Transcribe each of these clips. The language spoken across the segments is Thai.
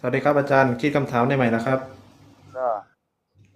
สวัสดีครับอาจารย์คิดคำถามได้ใหม่นะครับก็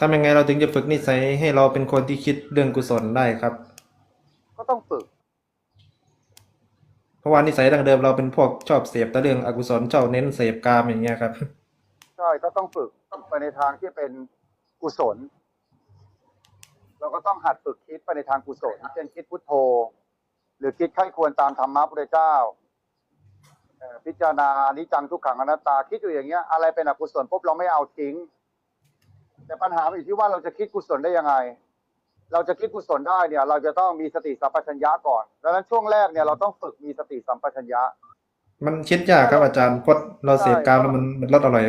ทำยังไงเราถึงจะฝึกนิสัยให้เราเป็นคนที่คิดเรื่องกุศลได้ครับ ก็ต้องฝึก เพราะว่านิสัยดั้งเดิมเราเป็นพวกชอบเสพแต่เรื่องอกุศลชอบเน้นเสพกามอย่างเงี้ยครับ ใช่ก็ต้องฝึกต้องไปในทางที่เป็นกุศล เราก็ต้องหัดฝึกคิดไปในทางกุศล เช่นคิดพุทโธ หรือคิดไข้ควรตามธรรมะพระเจ้าเอ่อ พิจารณาอนิจจังทุกขังอนัตตาคิดอยู่อย่างเงี้ยอะไรเป็นอกุศลปุ๊บเราไม่เอาทิ้ง แต่ปัญหามันอยู่ที่ว่าเราจะคิดกุศลได้ยังไง เราจะคิดกุศลได้เนี่ย เราจะต้องมีสติสัมปชัญญะก่อนดังนั้นช่วงแรกเนี่ยเราต้องฝึกมีสติสัมปชัญญะ มันคิดยากครับอาจารย์เพราะเราเสพกามแล้วมันมันลดอร่อย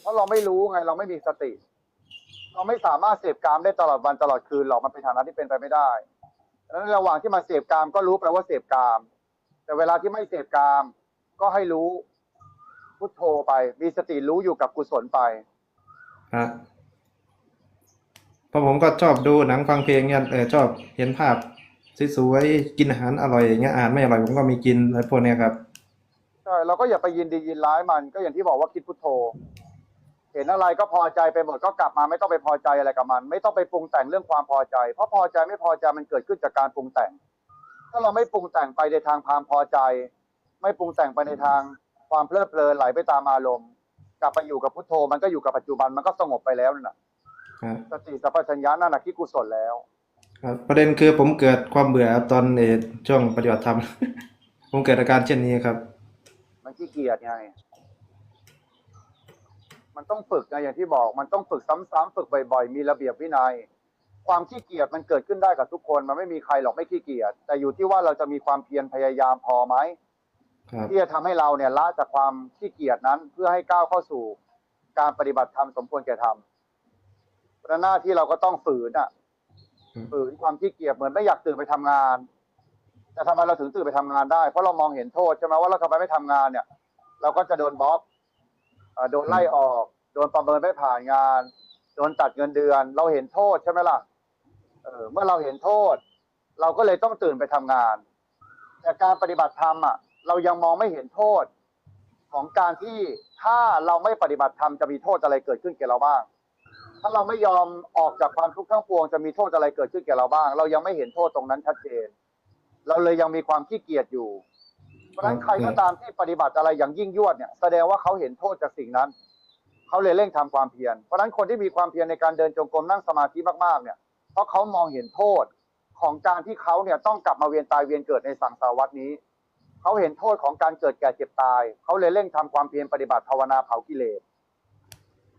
เพราะเราไม่รู้ไงเราไม่มีสติ เราไม่สามารถเสพกามได้ตลอดวันตลอดคืนหรอกมันเป็นฐานะที่เป็นไปไม่ได้ดังนั้นระหว่างที่มาเสพกามก็รู้แปลว่าเสพกาม แต่เวลาที่ไม่เสพกาม ก็ให้รู้พุทโธไป มีสติรู้อยู่กับกุศลไปฮะเพราะผมก็ชอบดูหนังฟังเพลงเนี่ยเออชอบเห็นภาพสวยๆกินอาหารอร่อยอย่างเงี้ยอาหารไม่อร่อยผมก็มีกินอะไรพวกเนี้ยครับใช่เราก็อย่าไปยินดียินร้ายมัน ก็อย่างที่บอกว่าคิดพุทโธ เห็นอะไรก็พอใจไปหมดก็กลับมาไม่ต้องไปพอใจอะไรกับมัน ไม่ต้องไปปรุงแต่งเรื่องความพอใจ เพราะพอใจไม่พอใจมันเกิดขึ้นจากการปรุงแต่ง ถ้าเราไม่ปรุงแต่งไปในทางความพอใจ ไม่ปรุงแต่งไปในทางความเพลิดเพลินไหลไปตามอารมณ์กลับไปอยู่กับพุทโธมันก็อยู่กับปัจจุบันมันก็สงบไปแล้วนั่นน่ะครับสติสัพพัญญานั่นน่ะคิดกุศลแล้วครับประเด็นคือผมเกิดความเบื่อครับตอนเออช่วงปฏิบัติธรรม ผมเกิดอาการเช่นนี้ครับ มันขี้เกียจไง มันต้องฝึกไงอย่างที่บอก มันต้องฝึกซ้ำๆฝึกบ่อยๆ มีระเบียบวินัย ความขี้เกียจมันเกิดขึ้นได้กับทุกคน มันไม่มีใครหรอกไม่ขี้เกียจแต่อยู่ที่ว่าเราจะมีความเพียรพยายามพอไหมครับที่จะทำให้เราเนี่ยละจากความขี้เกียจนั้นเพื่อให้ก้าวเข้าสู่การปฏิบัติธรรมสมควรแก่ธรรมเพราะฉะนั้นหน้าที่เราก็ต้องฝืนอะ ฝืนความขี้เกียจเหมือนไม่อยากตื่นไปทำงาน แต่ทำไมเราถึงตื่นไปทำงานได้ เพราะเรามองเห็นโทษใช่ไหมว่าเราทำไมไม่ทำงานเนี่ย เราก็จะโดนบล็อกอ่าโดนไล่ออก โดนประเมินไม่ผ่านงาน โดนตัดเงินเดือน เราเห็นโทษใช่ไหมล่ะเอเมื่อเราเห็นโทษ เราก็เลยต้องตื่นไปทำงาน แต่การปฏิบัติธรรมอะ เรายังมองไม่เห็นโทษ ของการที่ถ้าเราไม่ปฏิบัติธรรมจะมีโทษอะไรเกิดขึ้นแก่เราบ้าง ถ้าเราไม่ยอมออกจากความทุกข์ทั้งปวงจะมีโทษอะไรเกิดขึ้นแก่เราบ้าง เรายังไม่เห็นโทษตรงนั้นชัดเจน เราเลยยังมีความขี้เกียจอยู่ เพราะฉะนั้นใครก็ตามที่ปฏิบัติอะไรอย่างยิ่งยวดเนี่ยแสดงว่าเขาเห็นโทษจากสิ่งนั้นเขาเลยเร่งทำความเพียร เพราะฉะนั้นคนที่มีความเพียรในการเดินจงกรมนั่งสมาธิมากๆเนี่ย เพราะเขามองเห็นโทษของการที่เขาเนี่ยต้องกลับมาเวียนตายเวียนเกิดในสังสารวัฏนี้ เขาเห็นโทษของการเกิดแก่เจ็บตาย เขาเลยเร่งทำความเพียรปฏิบัติภาวนาเผากิเลส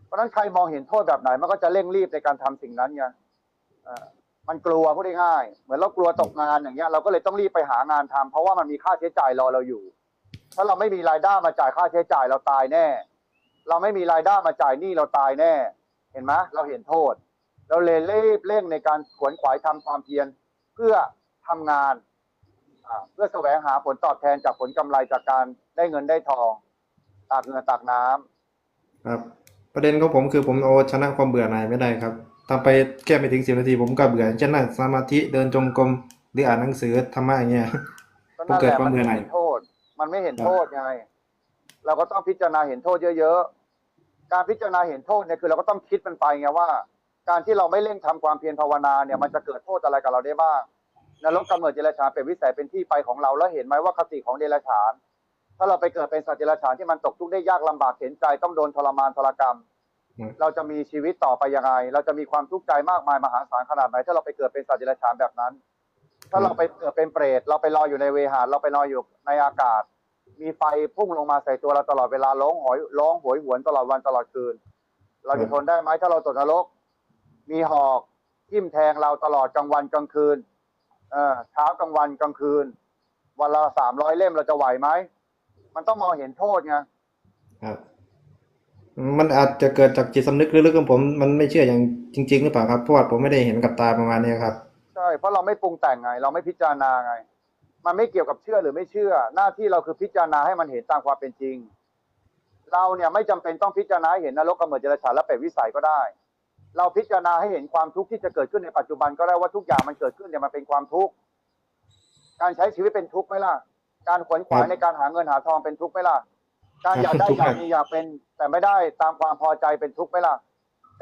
เพราะฉะนั้นใครมองเห็นโทษแบบไหนมันก็จะเร่งรีบในการทำสิ่งนั้นไงอ่อมันกลัวพูดง่ายเหมือนเรากลัวตกงานอย่างเงี้ย เราก็เลยต้องรีบไปหางานทำเพราะว่ามันมีค่าใช้จ่ายรอเราอยู่ ถ้าเราไม่มีรายได้มาจ่ายค่าใช้จ่ายเราตายแน่ เราไม่มีรายได้มาจ่ายหนี้เราตายแน่ เห็นไหมเราเห็นโทษ เราเลยรีบเร่งในการขวนขวายทำความเพียรเพื่อทำงานอ่าเพื่อแสวงหาผลตอบแทนจากผลกำไรจากการได้เงินได้ทองตากเงินตากน้ำครับ ประเด็นของผมคือผมเอาชนะความเบื่อหน่ายไม่ได้ครับทำไปแค่ไม่ถึงสิบนาทีผมก็เบื่อเช่นนั่งสมาธิเดินจงกรมหรืออ่านหนังสือธรรมะอย่างเงี้ยก็นั่นผมเกิแหดละความมันเบื่อไม่หน่ายเห็นโทษ มันไม่เห็นโทษไงเราก็ต้องพิจารณาเห็นโทษเยอะๆการพิจารณาเห็นโทษเนี่ยคือเราก็ต้องคิดมันไปไงว่า การที่เราไม่เร่งทำความเพียรภาวนาเนี่ยมันจะเกิดโทษอะไรกับเราได้บ้างนรกกำเนิดเดรัจฉานเป็นวิสัยเป็นที่ไปของเราแล้วเห็นไหมว่าคติของเดรัจฉาน ถ้าเราไปเกิดเป็นสัตว์เดรัจฉานที่มันตกทุกข์ได้ยากลำบากเห็นใจต้องโดนทรมานทรกรรมอืมเราจะมีชีวิตต่อไปยังไง เราจะมีความทุกข์ใจมากมายมหาศาลขนาดไหนถ้าเราไปเกิดเป็นสัตว์เดรัจฉานแบบนั้น ถ้าเราไปเกิดเป็นเปรตเราไปลอยอยู่ในเวหาเราไปลอยอยู่ในอากาศ มีไฟพุ่งลงมาใส่ตัวเราตลอดเวลาร้องหอยร้องโหยหวนตลอดวันตลอดคืน เราจะทนได้ไหมถ้าเราตกนรก มีหอกทิ่มแทงเราตลอดกลางวันกลางคืนเออเช้ากลางวันกลางคืน วันละสามร้อยเล่มเราจะไหวไหมมันต้องมองเห็นโทษไงครับมันอาจจะเกิดจากจิตสำนึกลึกๆของผม มันไม่เชื่ออย่างจริง ๆ หรือเปล่าครับเพราะว่าผมไม่ได้เห็นกับตาประมาณนี้ครับใช่เพราะเราไม่ปรุงแต่งไง เราไม่พิจารณาไง มันไม่เกี่ยวกับเชื่อหรือไม่เชื่อ หน้าที่เราคือพิจารณาให้มันเห็นตามความเป็นจริง เราเนี่ยไม่จำเป็นต้องพิจารณาให้เห็นนรกกำเนิดเจริญฉานและเปรตวิสัยก็ได้ เราพิจารณาให้เห็นความทุกข์ที่จะเกิดขึ้นในปัจจุบันก็ได้ว่าทุกอย่างมันเกิดขึ้นเนี่ยมันเป็นความทุกข์การใช้ชีวิตเป็นทุกข์ไหมล่ะ การขวนขวายในการหาเงินหาทองเป็นทุกข์ไหมล่ะ การอยากได้อยากมีอยากเป็น แต่ไม่ได้ตามความพอใจเป็นทุกข์ไหมล่ะ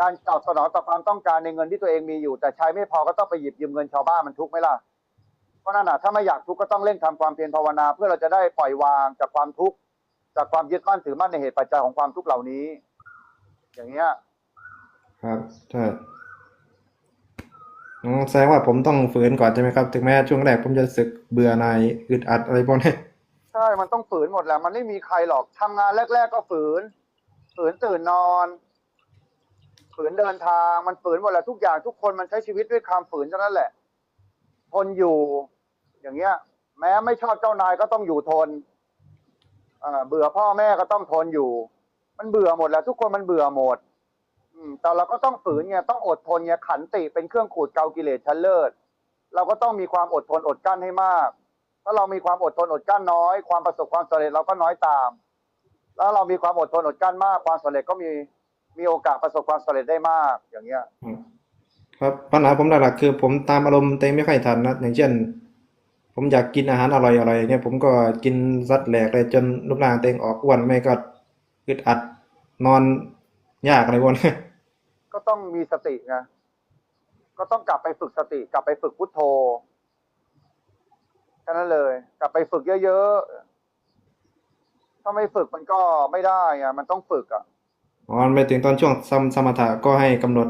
การตอบสนองต่อความต้องการในเงินที่ตัวเองมีอยู่ แต่ใช้ไม่พอก็ต้องไปหยิบยืมเงินชาวบ้านมันทุกข์ไหมล่ะเพราะนั่นน่ะถ้าไม่อยากทุกข์ก็ต้องเร่งทำความเพียรภาวนา เพื่อเราจะได้ปล่อยวางจากความทุกข์จากความยึดมั่นถือมั่นในเหตุปัจจัยของความทุกข์เหล่านี้ อย่างเงี้ย ครับใช่อ๋อแสดงว่าผมต้องฝืนก่อนใช่ไหมครับ ถึงแม้ช่วงแรกผมจะสึกเบื่อหน่ายอึดอัดอะไรพวกนี้ใช่ มันต้องฝืนหมดแหละ มันไม่มีใครหรอกทำงานแรก ๆ ก็ฝืน ฝืนตื่นนอน ฝืนเดินทาง มันฝืนหมดแหละทุกอย่างทุกคนมันใช้ชีวิตด้วยความฝืนเท่านั้นแหละ ทนอยู่ อย่างเงี้ย แม้ไม่ชอบเจ้านายก็ต้องอยู่ทนเบื่อพ่อแม่ก็ต้องทนอยู่ มันเบื่อหมดแหล้วทุกคนมันเบื่อหมด แต่เราก็ต้องฝืนไงต้องอดทนไงขันติเป็นเครื่องขูดเกากิเลสชั้นเลิศเราก็ต้องมีความอดทนอดกั้นให้มาก ถ้าเรามีความอดทนอดกั้นน้อย ความประสบความสำเร็จเราก็น้อยตาม แล้วเรามีความอดทนอดกั้นมาก ความสำเร็จก็มีมีโอกาสประสบความสำเร็จได้มากอย่างเงี้ยครับปัญหาผมหลักๆคือ ผมตามอารมณ์เตัวเองไม่ค่อยทันนะอย่างเช่น ผมอยากกินอาหารอร่อยๆอย่างเงี้ยผมก็กินซัดแหลกเลยจนรูปร่างเตัวเองออกอ้วนไม่ก็อึดอัดนอนยากอะไรพวกนี้ ก็ต้องมีสติไงก็ต้องกลับไปฝึกสติ กลับไปฝึกพุทโธแค่นั้นเลย กลับไปฝึกเยอะๆ ถ้าไม่ฝึกมันก็ไม่ได้ไงมันต้องฝึกอะอ๋อไปถึงตอนช่วงสมสมถะก็ให้กำหนด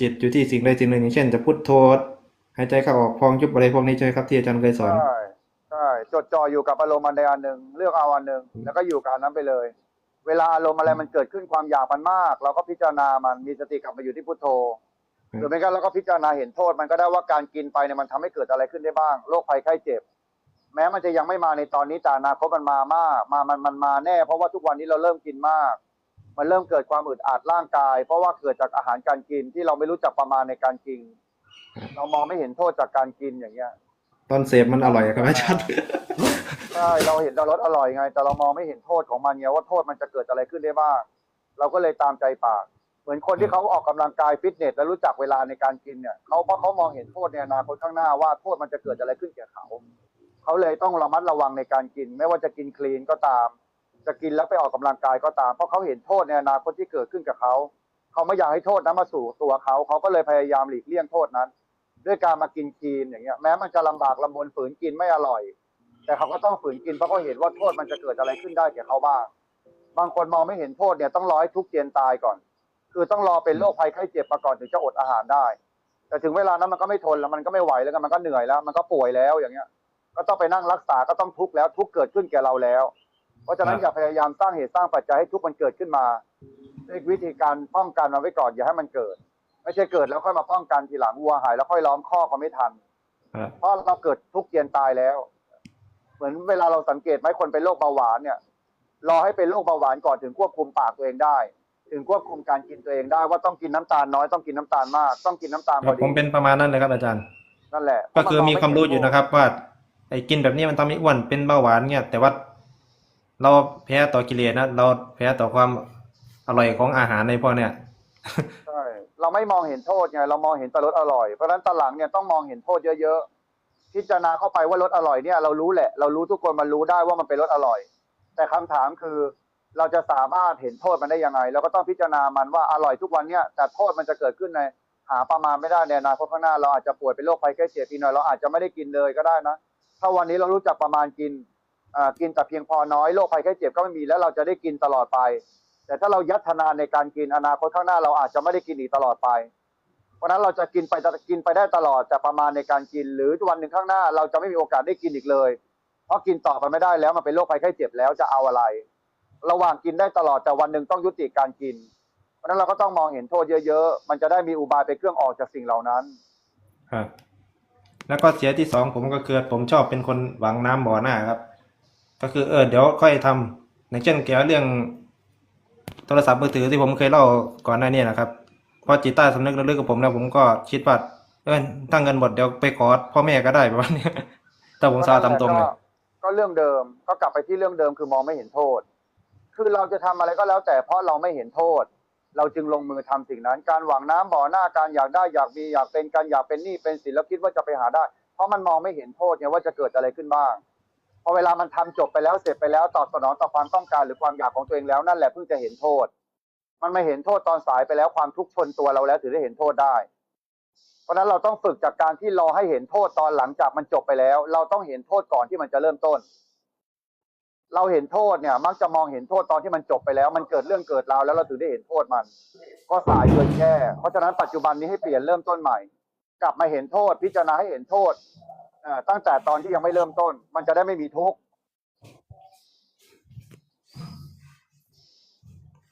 จิตอยู่ที่สิ่งใดสิ่งหนึ่งอย่างเช่น จะพุทโธหายใจเข้าออกพองยุบอะไรพวกนี้ใช่ไหมครับที่อาจารย์เคยสอนใช่ใช่จดจ่ออยู่กับอารมณ์อันใดอันหนึ่งเลือกเอาอันหนึ่งแล้วก็อยู่กับอันนั้นไปเลย เวลาอารมณ์อะไรมันเกิดขึ้นความอยากมันมาก เราก็พิจารณามันมีสติกลับมาอยู่ที่พุทโธอืมหรือไม่ก็เราก็พิจารณาเห็นโทษมันก็ได้ว่าการกินไปเนี่ยมันทำให้เกิดอะไรขึ้นได้บ้างโรคภัยไข้เจ็บ แม้มันจะยังไม่มาในตอนนี้แต่อนาคตมันมามากมามันมันมาแน่ เพราะว่าทุกวันนี้เราเริ่มกินมาก มันเริ่มเกิดความอึดอัดร่างกาย เพราะว่าเกิดจากอาหารการกินที่เราไม่รู้จักประมาณในการกิน เรามองไม่เห็นโทษจากการกินอย่างเงี้ย ตอนเสพมันอร่อยครับอาจารย์ใช่เราเห็นรารสอร่อยไง แต่เรามองไม่เห็นโทษของมันไงว่าโทษมันจะเกิดอะไรขึ้นได้บ้าง เราก็เลยตามใจปาก เหมือนคนที่เขาออกกำลังกายฟิตเนส แล้วรู้จักเวลาในการกินเนี่ยเขาเพราะเขามองเห็นโทษในอนาคตข้างหน้าว่าโทษมันจะเกิดอะไรขึ้นแก่เขาเขาเลยต้องระมัดระวังในการกิน ไม่ว่าจะกินคลีนก็ตาม จะกินแล้วไปออกกำลังกายก็ตาม เพราะเขาเห็นโทษในอนาคตที่เกิดขึ้นกับเขาเขาไม่อยากให้โทษนั้นมาสู่ตัวเขาเขาก็เลยพยายามหลีกเลี่ยงโทษนั้น ด้วยการมากินคลีนอย่างเงี้ยแม้มันจะลำบากลำบนฝืนกินไม่อร่อย แต่เขาก็ต้องฝืนกินเพราะเขาเห็นว่าโทษมันจะเกิดอะไรขึ้นได้แก่เขาบ้าง บางคนมองไม่เห็นโทษเนี่ยต้องรอให้ทุกข์เจียนตายก่อน คือต้องรอเป็นโรคภัยไข้เจ็บมาก่อนถึงจะอดอาหารได้ แต่ถึงเวลานั้นมันก็ไม่ทนแล้วมันก็ไม่ไหวแล้วกันมันก็เหนื่อยแล้ว มันก็ป่วยแล้วอย่างเงี้ย ก็ต้องไปนั่งรักษาก็ต้องทุกข์แล้วทุกข์เกิดขึ้นแก่เราแล้ว เพราะฉะนั้นครับอย่าพยายามสร้างเหตุสร้างปัจจัยให้ทุกข์มันเกิดขึ้นมาด้วยวิธีการป้องกันมันไว้ก่อนอย่าให้มันเกิด ไม่ใช่เกิดแล้วค่อยมาป้องกันทีหลังวัวหาย แล้วค่อยล้อมข้อกก็ไม่ทัน ครับเพราะเราเกิดทุกข์เจียนตายแล้ว เหมือนเวลาเราสังเกตไหมคนเป็นโรคเบาหวานเนี่ย รอให้เป็นโรคเบาหวานก่อนถึงควบคุมปากตัวเองได้ ถึงควบคุมการกินตัวเองได้ว่าต้องกินน้ำตาลน้อยต้องกินน้ำตาลมากต้องกินน้ำตาลพอดีผมเป็นประมาณนั้นเลยครับอาจารย์ นั่นแหละก็คือมีความรู้อยู่นะครับ ว่าไอ้กินแบบนี้มันทำให้อ้วนเป็นเบาหวานเงี้ยแต่ว่าเราแพ้ต่อกิเลสนะเราแพ้ต่อความอร่อยของอาหารในพวกเนี้ยใช่ เราไม่มองเห็นโทษไงเรามองเห็นแต่รสอร่อยเพราะฉะนั้นตอนหลังเนี่ยต้องมองเห็นโทษเยอะๆพิจารณาเข้าไปว่ารสอร่อยเนี่ยเรารู้แหละ เรารู้ทุกคนมันรู้ได้ว่ามันเป็นรสอร่อย แต่คำถามคือเราจะสามารถเห็นโทษมันได้ยังไงเราก็ต้องพิจารณามันว่าอร่อยทุกวันเนี่ยแต่โทษมันจะเกิดขึ้นในหาประมาณไม่ได้ในอนาคตข้างหน้าเราอาจจะป่วยเป็นโรคภัยแค่เจ็บปีหน่อยเราอาจจะไม่ได้กินเลยก็ได้นะถ้าวันนี้เรารู้จักประมาณกินอ่ากินแต่เพียงพอน้อยโรคภัยแค่เจ็บก็ไม่มีแล้วเราจะได้กินตลอดไป แต่ถ้าเรายัดนาในการกินอนาคตข้างหน้าเราอาจจะไม่ได้กินอีกตลอดไป เพราะนั้นเราจะกินไปกินไปได้ตลอดแต่ประมาณในการกิน หรือวันหนึ่งข้างหน้า เราจะไม่มีโอกาสได้กินอีกเลย เพราะกินต่อไปไม่ได้แล้วมันเป็นโรคภัยไข้เจ็บแล้วจะเอาอะไร ระหว่างกินได้ตลอดแต่วันหนึ่งต้องยุติการกิน เพราะนั้นเราก็ต้องมองเห็นโทษเยอะๆ มันจะได้มีอุบายเป็นเครื่องออกจากสิ่งเหล่านั้นครับแล้วก็เสียที่สองผมก็คือผมชอบเป็นคนหวังน้ำบ่อหน้าครับ ก็คือเออเดี๋ยวค่อยทำอย่างเช่นเกี่ยวเรื่อง โทรศัพท์มือถือที่ผมเคยเล่าก่อนหน้านี้นะครับพราะจิตใต้สำนึกลึกกับผมแล้วผมก็คิดว่าเออถ้าเงินหมดเดี๋ยวไปขอพ่อแม่ก็ได้ประมาณนี้แต่ผมซาตามตรงเลยก็เรื่องเดิมก็กลับไปที่เรื่องเดิมคือมองไม่เห็นโทษ คือเราจะทำอะไรก็แล้วแต่เพราะเราไม่เห็นโทษ เราจึงลงมือทำสิ่งนั้น การหวังน้ำบ่อหน้าการอยากได้อยากมีอยากเป็นการอยากเป็นหนี้เป็นสินแล้วคิดว่าจะไปหาได้ เพราะมันมองไม่เห็นโทษไงว่าจะเกิดอะไรขึ้นบ้าง พอเวลามันทำจบไปแล้วเสร็จไปแล้วตอบสนองต่อความต้องการหรือความอยากของตัวเองแล้วนั่นแหละเพิ่งจะเห็นโทษ มันไม่เห็นโทษตอนสายไปแล้วความทุกข์ชนตัวเราแล้วถึงได้เห็นโทษได้ เพราะฉะนั้นเราต้องฝึกจากการที่รอให้เห็นโทษตอนหลังจากมันจบไปแล้ว เราต้องเห็นโทษก่อนที่มันจะเริ่มต้น เราเห็นโทษเนี่ย มักจะมองเห็นโทษตอนที่มันจบไปแล้ว มันเกิดเรื่องเกิดราวแล้วเราถึงได้เห็นโทษมัน ก็สายเกินแก้เพราะฉะนั้นปัจจุบันนี้ให้เปลี่ยนเริ่มต้นใหม่ กลับมาเห็นโทษพิจารณาให้เห็นโทษ ตั้งแต่ตอนที่ยังไม่เริ่มต้น มันจะได้ไม่มีทุกข์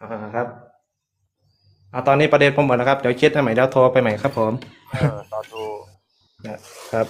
อ่าครับเอาตอนนี้ประเด็นผมหมดแล้วครับ เดี๋ยวคิดให้ใหม่แล้วโทรไปใหม่ครับผม เออต่อทูครับ